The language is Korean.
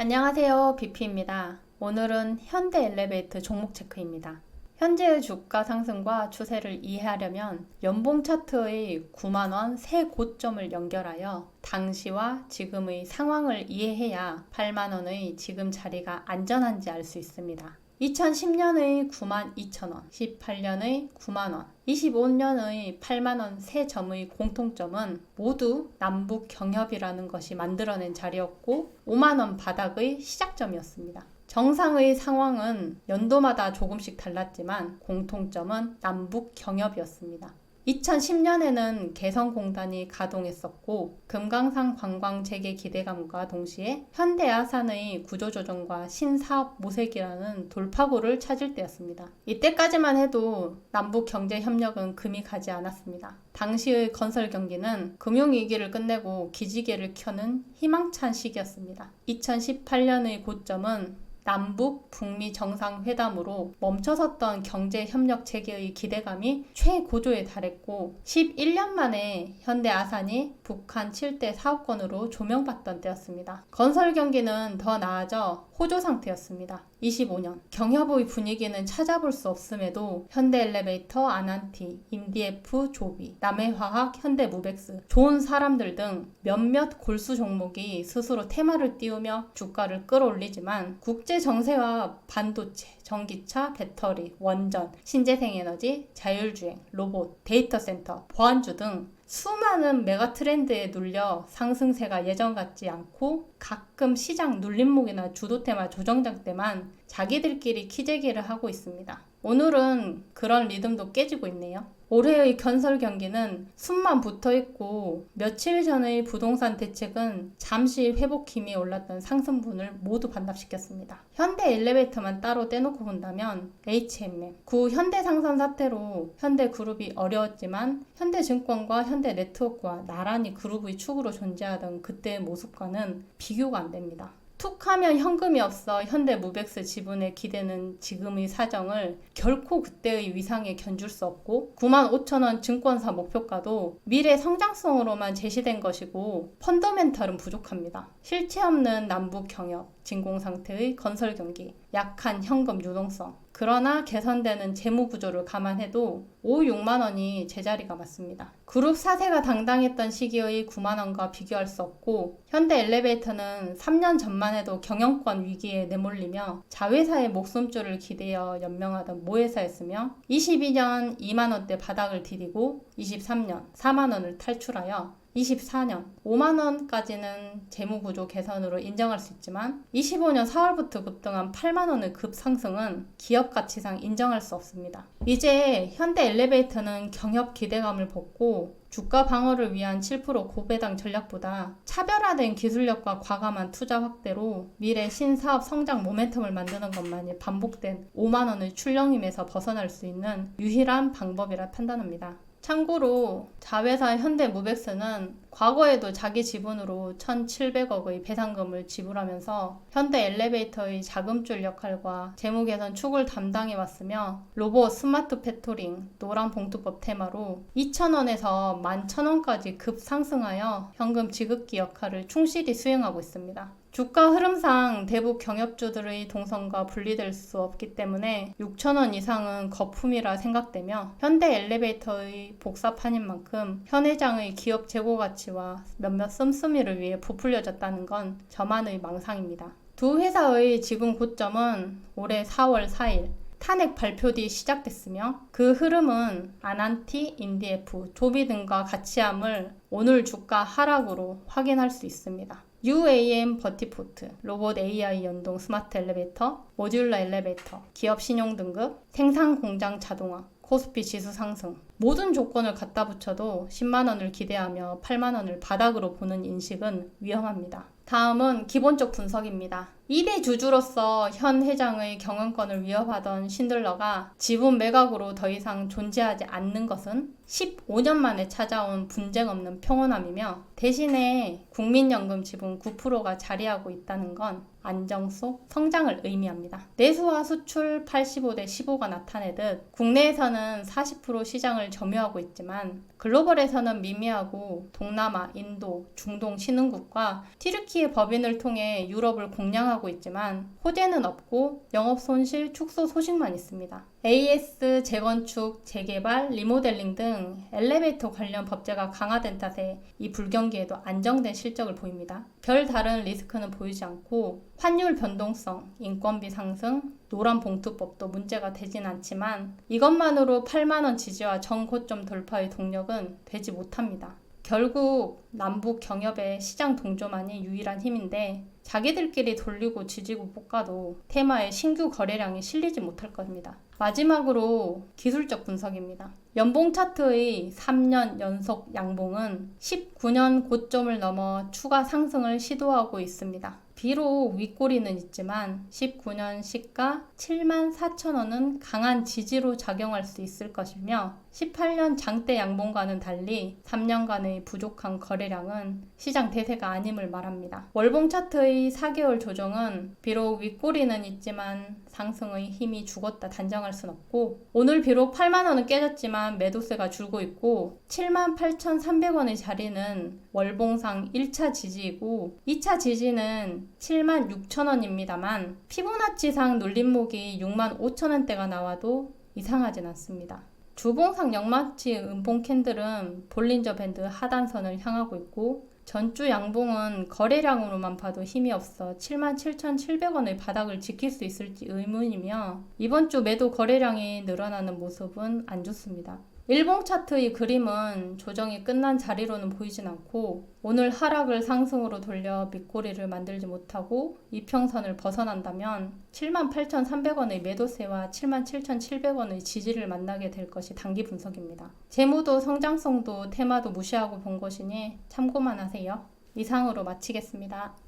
안녕하세요. BP입니다. 오늘은 현대 엘리베이터 종목 체크입니다. 현재의 주가 상승과 추세를 이해하려면 연봉 차트의 9만원 새 고점을 연결하여 당시와 지금의 상황을 이해해야 8만원의 지금 자리가 안전한지 알 수 있습니다. 2010년의 9만 2천원, 18년의 9만원, 25년의 8만원 세 점의 공통점은 모두 남북 경협이라는 것이 만들어낸 자리였고 5만원 바닥의 시작점이었습니다. 정상의 상황은 연도마다 조금씩 달랐지만 공통점은 남북 경협이었습니다. 2010년에는 개성공단이 가동했었고 금강산 관광 재개 기대감과 동시에 현대아산의 구조조정과 신사업 모색이라는 돌파구를 찾을 때였습니다. 이때까지만 해도 남북 경제 협력은 금이 가지 않았습니다. 당시의 건설 경기는 금융위기를 끝내고 기지개를 켜는 희망찬 시기였습니다. 2018년의 고점은 남북 북미 정상회담으로 멈춰섰던 경제 협력 체계의 기대감이 최고조에 달했고 11년 만에 현대 아산이 북한 7대 사업권으로 조명받던 때였습니다. 건설 경기는 더 나아져 호조 상태였습니다. 25년. 경협의 분위기는 찾아볼 수 없음에도 현대 엘리베이터, 아난티, 임디에프, 조비, 남해화학, 현대무백스, 좋은 사람들 등 몇몇 골수 종목이 스스로 테마를 띄우며 주가를 끌어올리지만 국제 정세와 반도체, 전기차, 배터리, 원전, 신재생에너지, 자율주행, 로봇, 데이터 센터, 보안주 등 수많은 메가 트렌드에 눌려 상승세가 예전 같지 않고 가끔 시장 눌림목이나 주도 테마 조정장 때만 자기들끼리 키재기를 하고 있습니다. 오늘은 그런 리듬도 깨지고 있네요. 올해의 건설 경기는 숨만 붙어 있고 며칠 전의 부동산 대책은 잠시 회복 힘이 올랐던 상승분을 모두 반납시켰습니다. 현대 엘리베이터만 따로 떼놓고 본다면 HMM, 구 현대 상선 사태로 현대 그룹이 어려웠지만 현대증권과 현대 네트워크와 나란히 그룹의 축으로 존재하던 그때의 모습과는 비교가 안 됩니다. 툭 하면 현금이 없어 현대무백스 지분에 기대는 지금의 사정을 결코 그때의 위상에 견줄 수 없고 9만 5천 원 증권사 목표가도 미래 성장성으로만 제시된 것이고 펀더멘털은 부족합니다. 실체 없는 남북 경협, 진공 상태의 건설 경기, 약한 현금 유동성, 그러나 개선되는 재무 구조를 감안해도 5, 6만 원이 제자리가 맞습니다. 그룹 사세가 당당했던 시기의 9만 원과 비교할 수 없고 현대 엘리베이터는 3년 전만 해도 경영권 위기에 내몰리며 자회사의 목숨줄을 기대어 연명하던 모회사였으며 22년 2만 원대 바닥을 디디고 23년 4만 원을 탈출하여 24년 5만 원까지는 재무 구조 개선으로 인정할 수 있지만 25년 4월부터 급등한 8만 원의 급상승은 기업 가치상 인정할 수 없습니다. 이제 현대 엘리베이터는 경협 기대감을 벗고 주가 방어를 위한 7% 고배당 전략보다 차별화된 기술력과 과감한 투자 확대로 미래 신사업 성장 모멘텀을 만드는 것만이 반복된 5만 원의 출렁임에서 벗어날 수 있는 유일한 방법이라 판단합니다. 참고로 자회사 현대무백스는 과거에도 자기 지분으로 1,700억의 배상금을 지불하면서 현대 엘리베이터의 자금줄 역할과 재무 개선 축을 담당해 왔으며 로봇 스마트 패토링 노랑 봉투법 테마로 2,000원에서 11,000원까지 급상승하여 현금 지급기 역할을 충실히 수행하고 있습니다. 주가 흐름상 대북 경협주들의 동선과 분리될 수 없기 때문에 6천원 이상은 거품이라 생각되며 현대 엘리베이터의 복사판인 만큼 현 회장의 기업 재고 가치 와 몇몇 씀씀이를 위해 부풀려졌다는 건 저만의 망상입니다. 두 회사의 지금 고점은 올해 4월 4일 탄핵 발표 뒤 시작됐으며 그 흐름은 아난티, 인디에프, 조비 등과 같이 함을 오늘 주가 하락으로 확인할 수 있습니다. UAM 버티포트, 로봇 AI 연동 스마트 엘리베이터, 모듈러 엘리베이터, 기업 신용 등급, 생산 공장 자동화, 코스피 지수 상승. 모든 조건을 갖다 붙여도 10만원을 기대하며 8만원을 바닥으로 보는 인식은 위험합니다. 다음은 기본적 분석입니다. 2대 주주로서 현 회장의 경영권을 위협하던 신들러가 지분 매각으로 더 이상 존재하지 않는 것은 15년 만에 찾아온 분쟁 없는 평온함이며 대신에 국민연금 지분 9%가 자리하고 있다는 건 안정 속 성장을 의미합니다. 내수와 수출 85대 15가 나타내듯 국내에서는 40% 시장을 점유하고 있지만 글로벌에서는 미미하고 동남아, 인도, 중동 신흥국과 튀르키 예 법인을 통해 유럽을 공략하고 있지만 호재는 없고 영업 손실 축소 소식만 있습니다. AS 재건축, 재개발, 리모델링 등 엘리베이터 관련 법제가 강화된 탓에 이 불경기에도 안정된 실적을 보입니다. 별 다른 리스크는 보이지 않고 환율 변동성, 인건비 상승, 노란 봉투법도 문제가 되진 않지만 이것만으로 8만원 지지와 전고점 돌파의 동력은 되지 못합니다. 결국 남북 경협의 시장 동조만이 유일한 힘인데 자기들끼리 돌리고 지지고 볶아도 테마에 신규 거래량이 실리지 못할 겁니다. 마지막으로 기술적 분석입니다. 연봉 차트의 3년 연속 양봉은 19년 고점을 넘어 추가 상승을 시도하고 있습니다. 비록 윗꼬리는 있지만 19년 시가 7만 4천 원은 강한 지지로 작용할 수 있을 것이며 18년 장대 양봉과는 달리 3년간의 부족한 거래량은 시장 대세가 아님을 말합니다. 월봉 차트의 4개월 조정은 비록 윗꼬리는 있지만 상승의 힘이 죽었다 단정할 순 없고 오늘 비록 8만 원은 깨졌지만 매도세가 줄고 있고 7만 8,300원의 자리는 월봉상 1차 지지이고 2차 지지는 7만 6천 원입니다만 피보나치상 눌림목이 6만 5천 원대가 나와도 이상하진 않습니다. 주봉상 역마치 음봉 캔들은 볼린저 밴드 하단선을 향하고 있고 전주 양봉은 거래량으로만 봐도 힘이 없어 77,700원의 바닥을 지킬 수 있을지 의문이며 이번 주 매도 거래량이 늘어나는 모습은 안 좋습니다. 일봉 차트의 그림은 조정이 끝난 자리로는 보이진 않고 오늘 하락을 상승으로 돌려 밑꼬리를 만들지 못하고 이평선을 벗어난다면 78,300원의 매도세와 77,700원의 지지를 만나게 될 것이 단기 분석입니다. 재무도 성장성도 테마도 무시하고 본 것이니 참고만 하세요. 이상으로 마치겠습니다.